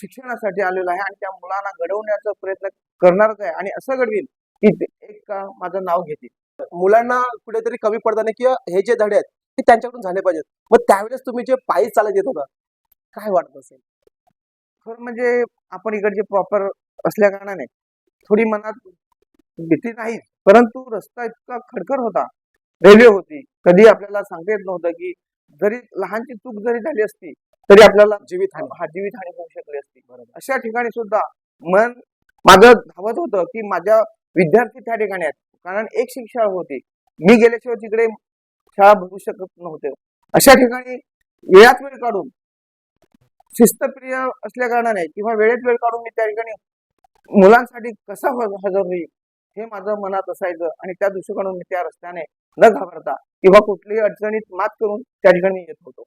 शिक्षणासाठी आलेलो आहे आणि त्या मुलांना घडवण्याचा प्रयत्न करणारच आहे. आणि असं घडवीन की ते एक माझं नाव घेतील. मुलांना कुठेतरी कमी पडताना किंवा हे जे धडे आहेत ते त्यांच्याकडून झाले पाहिजेत. मग त्यावेळेस तुम्ही जे पायी चालत येत होता काय वाटत असेल? खरं म्हणजे आपण इकडचे प्रॉपर असल्या कारणाने थोडी मनात भीती नाही परंतु रस्ता इतका खडखर होता. रेल्वे होती कधी आपल्याला सांगता येत नव्हतं की जरी लहानची चूक जरी झाली असती तरी आपल्याला जीवित हानी. हा जीवितहानी होऊ शकली असती. अशा ठिकाणी सुद्धा मन माझं धावत होतं की माझ्या विद्यार्थी त्या ठिकाणी आहेत. कारण एक शिक्षा होती. मी गेल्याशिवाय तिकडे शाळा भरू शकत नव्हते. अशा ठिकाणी वेळात वेळ काढून शिस्तप्रिय असल्या कारणाने किंवा वेळेत वेळ काढून मी त्या ठिकाणी मुलांसाठी कसा हज- हजर होईल हे माझं मनात असायचं आणि त्या दृष्टिकोनातून मी त्या रस्त्याने न घाबरता किंवा कुठल्याही अडचणीत मात करून त्या ठिकाणी मी येत होतो